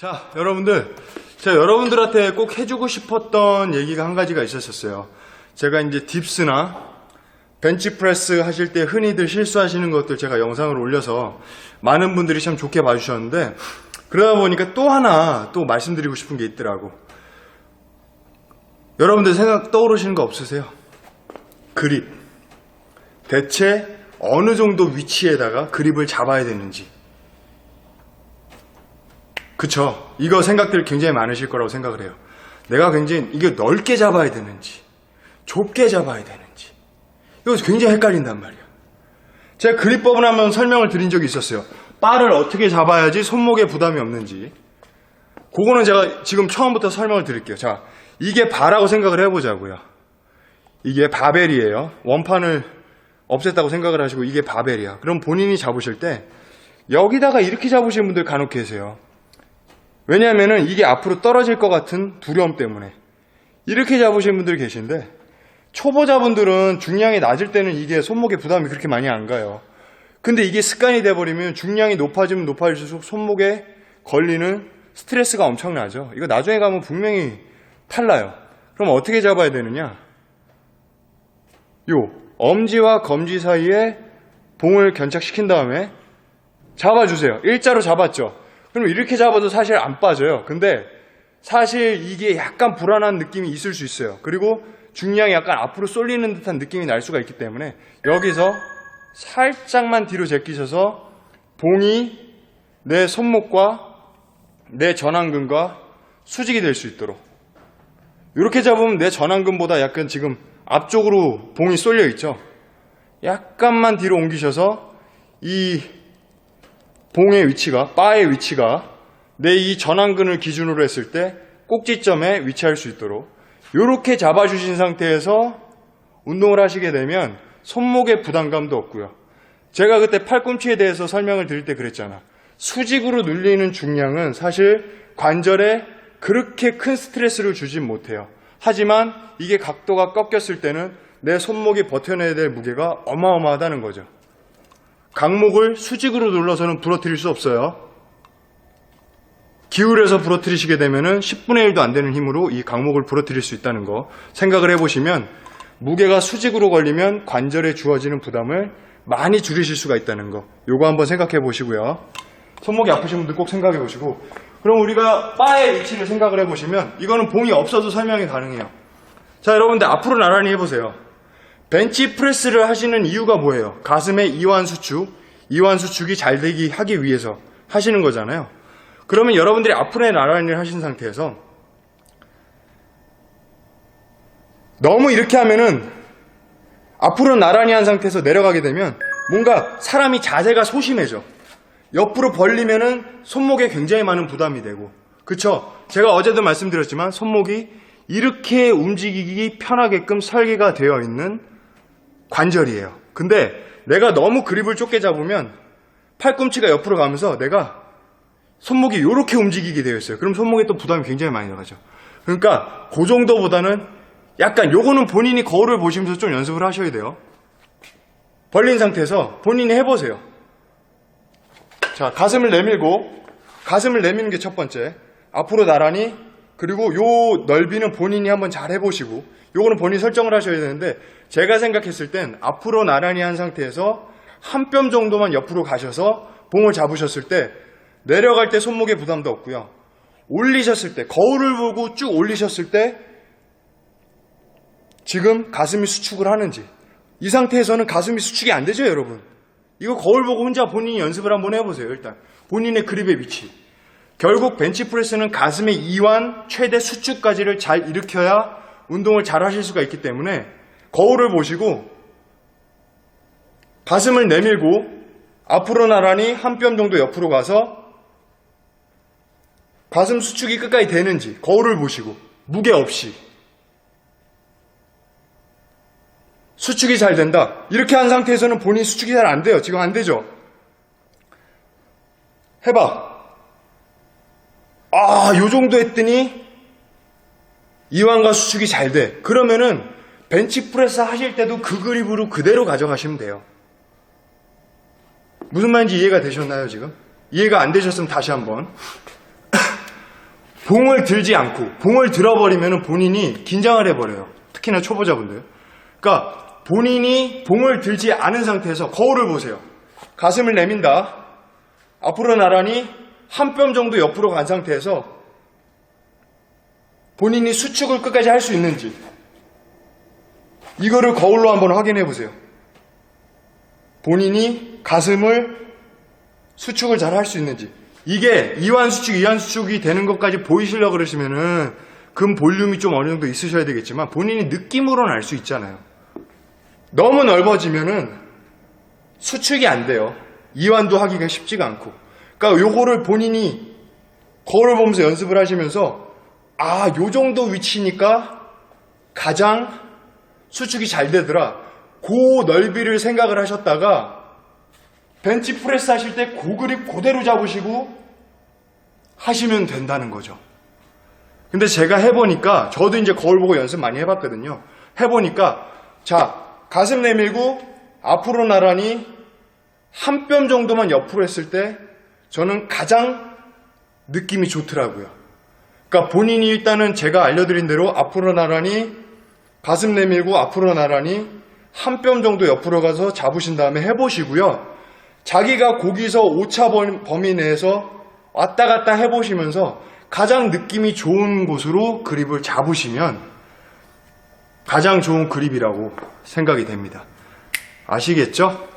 자, 여러분들. 제가 여러분들한테 꼭 해주고 싶었던 얘기가 한 가지가 있었었어요. 제가 이제 딥스나 벤치프레스 하실 때 흔히들 실수하시는 것들 제가 영상을 올려서 많은 분들이 참 좋게 봐주셨는데 그러다 보니까 또 하나 또 말씀드리고 싶은 게 있더라고. 여러분들 생각 떠오르시는 거 없으세요? 그립. 대체 어느 정도 위치에다가 그립을 잡아야 되는지. 그쵸. 이거 생각들 굉장히 많으실 거라고 생각을 해요. 내가 굉장히 이게 넓게 잡아야 되는지, 좁게 잡아야 되는지. 이거 굉장히 헷갈린단 말이야. 제가 그립법을 한번 설명을 드린 적이 있었어요. 바를 어떻게 잡아야지 손목에 부담이 없는지. 그거는 제가 지금 처음부터 설명을 드릴게요. 자, 이게 바라고 생각을 해보자고요. 이게 바벨이에요. 원판을 없앴다고 생각을 하시고 이게 바벨이야. 그럼 본인이 잡으실 때 여기다가 이렇게 잡으시는 분들 간혹 계세요. 왜냐하면은 이게 앞으로 떨어질 것 같은 두려움 때문에 이렇게 잡으시는 분들 계신데 초보자분들은 중량이 낮을 때는 이게 손목에 부담이 그렇게 많이 안 가요. 근데 이게 습관이 돼버리면 중량이 높아지면 높아질수록 손목에 걸리는 스트레스가 엄청나죠. 이거 나중에 가면 분명히 탈나요. 그럼 어떻게 잡아야 되느냐? 요 엄지와 검지 사이에 봉을 견착시킨 다음에 잡아주세요. 일자로 잡았죠. 그럼 이렇게 잡아도 사실 안 빠져요. 근데 사실 이게 약간 불안한 느낌이 있을 수 있어요. 그리고 중량이 약간 앞으로 쏠리는 듯한 느낌이 날 수가 있기 때문에 여기서 살짝만 뒤로 제끼셔서 봉이 내 손목과 내 전완근과 수직이 될 수 있도록 이렇게 잡으면 내 전완근보다 약간 지금 앞쪽으로 봉이 쏠려 있죠. 약간만 뒤로 옮기셔서 이 봉의 위치가, 바의 위치가 내 이 전완근을 기준으로 했을 때 꼭지점에 위치할 수 있도록 이렇게 잡아주신 상태에서 운동을 하시게 되면 손목에 부담감도 없고요. 제가 그때 팔꿈치에 대해서 설명을 드릴 때 그랬잖아. 수직으로 눌리는 중량은 사실 관절에 그렇게 큰 스트레스를 주진 못해요. 하지만 이게 각도가 꺾였을 때는 내 손목이 버텨내야 될 무게가 어마어마하다는 거죠. 강목을 수직으로 눌러서는 부러뜨릴 수 없어요. 기울여서 부러뜨리시게 되면은 10분의 1도 안 되는 힘으로 이 강목을 부러뜨릴 수 있다는 거 생각을 해보시면 무게가 수직으로 걸리면 관절에 주어지는 부담을 많이 줄이실 수가 있다는 거. 요거 한번 생각해 보시고요. 손목이 아프신 분들 꼭 생각해 보시고 그럼 우리가 바의 위치를 생각을 해 보시면 이거는 봉이 없어도 설명이 가능해요. 자, 여러분들 앞으로 나란히 해 보세요. 벤치 프레스를 하시는 이유가 뭐예요? 가슴의 이완 수축, 이완 수축이 잘 되기 하기 위해서 하시는 거잖아요. 그러면 여러분들이 앞으로 나란히 하신 상태에서 너무 이렇게 하면은 앞으로 나란히 한 상태에서 내려가게 되면 뭔가 사람이 자세가 소심해져. 옆으로 벌리면은 손목에 굉장히 많은 부담이 되고. 그쵸? 제가 어제도 말씀드렸지만 손목이 이렇게 움직이기 편하게끔 설계가 되어 있는 관절이에요. 근데 내가 너무 그립을 좁게 잡으면 팔꿈치가 옆으로 가면서 내가 손목이 이렇게 움직이게 되어 있어요. 그럼 손목에 또 부담이 굉장히 많이 나가죠. 그러니까 그 정도보다는 약간 요거는 본인이 거울을 보시면서 좀 연습을 하셔야 돼요. 벌린 상태에서 본인이 해보세요. 자, 가슴을 내밀고 가슴을 내미는 게 첫 번째. 앞으로 나란히 그리고 요 넓이는 본인이 한번 잘 해보시고 요거는 본인이 설정을 하셔야 되는데 제가 생각했을 땐 앞으로 나란히 한 상태에서 한 뼘 정도만 옆으로 가셔서 봉을 잡으셨을 때 내려갈 때 손목에 부담도 없고요. 올리셨을 때 거울을 보고 쭉 올리셨을 때 지금 가슴이 수축을 하는지 이 상태에서는 가슴이 수축이 안 되죠 여러분? 이거 거울 보고 혼자 본인이 연습을 한번 해보세요 일단. 본인의 그립의 위치 결국 벤치프레스는 가슴의 이완 최대 수축까지를 잘 일으켜야 운동을 잘 하실 수가 있기 때문에 거울을 보시고 가슴을 내밀고 앞으로 나란히 한 뼘 정도 옆으로 가서 가슴 수축이 끝까지 되는지 거울을 보시고 무게 없이 수축이 잘 된다. 이렇게 한 상태에서는 본인 수축이 잘 안 돼요. 지금 안 되죠? 해봐. 아, 요 정도 했더니 이완과 수축이 잘 돼. 그러면은 벤치프레스 하실 때도 그 그립으로 그대로 가져가시면 돼요. 무슨 말인지 이해가 되셨나요, 지금? 이해가 안 되셨으면 다시 한번. 봉을 들지 않고 봉을 들어버리면 본인이 긴장을 해버려요. 특히나 초보자분들. 그러니까 본인이 봉을 들지 않은 상태에서 거울을 보세요. 가슴을 내민다. 앞으로 나란히 한 뼘 정도 옆으로 간 상태에서 본인이 수축을 끝까지 할 수 있는지 이거를 거울로 한번 확인해 보세요. 본인이 가슴을 수축을 잘 할 수 있는지 이게 이완 수축, 이완 수축이 되는 것까지 보이시려고 그러시면은 금 볼륨이 좀 어느 정도 있으셔야 되겠지만 본인이 느낌으로는 알 수 있잖아요. 너무 넓어지면은 수축이 안 돼요. 이완도 하기가 쉽지가 않고. 그러니까 요거를 본인이 거울을 보면서 연습을 하시면서 아, 요 정도 위치니까 가장 수축이 잘 되더라. 그 넓이를 생각을 하셨다가 벤치 프레스 하실 때 고그립 그대로 잡으시고 하시면 된다는 거죠. 근데 제가 해보니까 저도 이제 거울 보고 연습 많이 해봤거든요. 해보니까 자 가슴 내밀고 앞으로 나란히 한 뼘 정도만 옆으로 했을 때 저는 가장 느낌이 좋더라고요. 그러니까 본인이 일단은 제가 알려드린 대로 앞으로 나란히 가슴 내밀고 앞으로 나란히 한 뼘 정도 옆으로 가서 잡으신 다음에 해보시고요. 자기가 거기서 오차 범- 범위 내에서 왔다 갔다 해보시면서 가장 느낌이 좋은 곳으로 그립을 잡으시면 가장 좋은 그립이라고 생각이 됩니다. 아시겠죠?